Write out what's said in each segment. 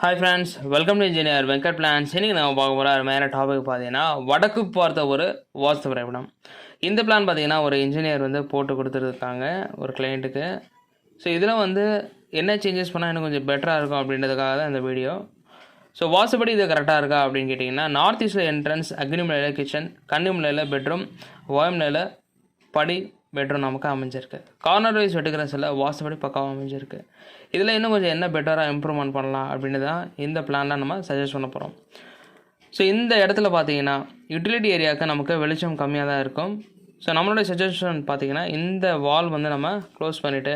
Hi friends welcome to engineer Venkat plans இன்னைக்கு நம்ம பார்க்க போகிற மேலே டாபிக் பார்த்தீங்கன்னா வடக்கு பார்த்த ஒரு வாஸ்து வரைபடம். இந்த பிளான் பார்த்தீங்கன்னா ஒரு இன்ஜினியர் வந்து போட்டு கொடுத்துருக்காங்க ஒரு கிளைண்ட்டுக்கு ஸோ இதில் வந்து என்ன சேஞ்சஸ் பண்ணால் இன்னும் கொஞ்சம் பெட்டராக இருக்கும் அப்படின்றதுக்காக தான் இந்த வீடியோ ஸோ வாசுபடி இது கரெக்டாக இருக்கா அப்படின்னு கேட்டிங்கன்னா நார்த் ஈஸ்டில் என்ட்ரன்ஸ் அக்னிமலையில் கிச்சன் கன்னிமலையில் பெட்ரூம் ஓயம்லையில் படி பெட்ரூம் நமக்கு அமைஞ்சிருக்கு. கார்னர் வைஸ் வெட்டுக்கிறஸில் வாசப்படி பக்காவாக அமைஞ்சிருக்கு. இதில் இன்னும் கொஞ்சம் என்ன பெட்டராக இம்ப்ரூவ்மெண்ட் பண்ணலாம் அப்படின்னு தான் இந்த பிளானில் நம்ம சஜஸ்ட் பண்ண போகிறோம் ஸோ இந்த இடத்துல பார்த்தீங்கன்னா யூட்டிலிட்டி ஏரியாவுக்கு நமக்கு வெளிச்சம் கம்மியாக தான் இருக்கும். ஸோ நம்மளுடைய சஜஷன் பார்த்தீங்கன்னா இந்த வால் வந்து நம்ம க்ளோஸ் பண்ணிவிட்டு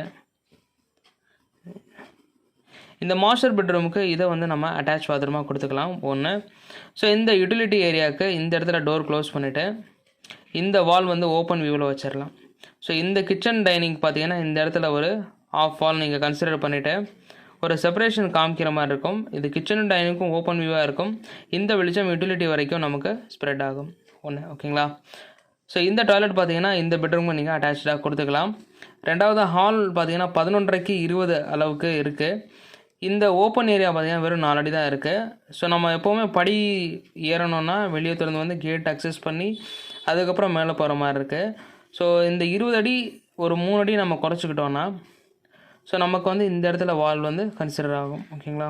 இந்த மாஸ்டர் பெட்ரூமுக்கு இதை வந்து நம்ம அட்டாச் பாத்ரூமாக கொடுத்துக்கலாம். ஒன்று ஸோ இந்த யூட்டிலிட்டி ஏரியாவுக்கு இந்த இடத்துல டோர் க்ளோஸ் பண்ணிவிட்டு இந்த வால் வந்து ஓப்பன் வியூவில் வச்சிடலாம் ஸோ இந்த கிச்சன் டைனிங் பார்த்தீங்கன்னா இந்த இடத்துல ஒரு ஆஃப் வால் நீங்கள் கன்சிடர் பண்ணிவிட்டு ஒரு செப்பரேஷன் காமிக்கிற மாதிரி இருக்கும். இது கிச்சனும் டைனிங்க்கும் ஓப்பன் வியூவாக இருக்கும். இந்த வெளிச்சம் யூட்டிலிட்டி வரைக்கும் நமக்கு ஸ்ப்ரெட் ஆகும். ஒன்று ஓகேங்களா ஸோ இந்த டாய்லெட் பார்த்தீங்கன்னா இந்த பெட்ரூமுக்கு நீங்கள் அட்டாச்சாக கொடுத்துக்கலாம். ரெண்டாவது ஹால் பார்த்தீங்கன்னா பதினொன்றரைக்கு இருபது அளவுக்கு இருக்குது இந்த ஓப்பன் ஏரியா பார்த்தீங்கன்னா வெறும் நாலடி அடி தான் இருக்குது ஸோ நம்ம எப்போவுமே படி ஏறணும்னா வெளியே திறந்து வந்து கேட் அக்சஸ் பண்ணி அதுக்கப்புறம் மேலே போகிற மாதிரி இருக்குது ஸோ இந்த இருபது அடி ஒரு மூணு அடி நம்ம குறைச்சிக்கிட்டோன்னா ஸோ நமக்கு வந்து இந்த இடத்துல வால் வந்து கன்சிடர் ஆகும் ஓகேங்களா?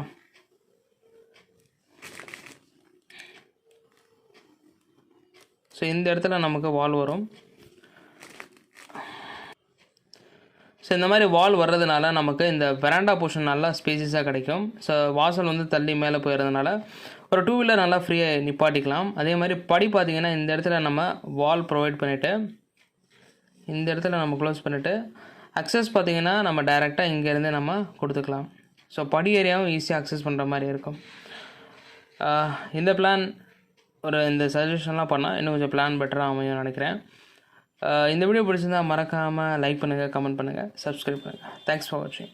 ஸோ இந்த இடத்துல நமக்கு வால் வரும். ஸோ இந்த மாதிரி வால் வர்றதுனால நமக்கு இந்த வெராண்டா போர்ஷன் நல்லா ஸ்பேசியஸாக கிடைக்கும். ஸோ வாசல் வந்து தள்ளி மேலே போயிடுறதுனால ஒரு டூ வீலர் நல்லா ஃப்ரீயாக நிப்பாட்டிக்கலாம். அதே மாதிரி படி பார்த்திங்கன்னா இந்த இடத்துல நம்ம வால் ப்ரொவைட் பண்ணிவிட்டு இந்த இடத்துல நம்ம க்ளோஸ் பண்ணிவிட்டு அக்சஸ் பார்த்திங்கன்னா நம்ம டைரெக்டாக இங்கேருந்து நம்ம கொடுத்துக்கலாம். ஸோ படி ஏரியாவும் ஈஸியாக அக்சஸ் பண்ணுற மாதிரி இருக்கும். இந்த பிளான் ஒரு இந்த சஜஷன்லாம் பண்ணால் இன்னும் கொஞ்சம் பிளான் பெட்டராக அமையும் நினைக்கிறேன். இந்த வீடியோ பிடிச்சிருந்தா மறக்காமல் லைக் பண்ணுங்கள் கமெண்ட் பண்ணுங்கள் சப்ஸ்கிரைப் பண்ணுங்கள் தேங்க்ஸ் ஃபார் வாட்சிங்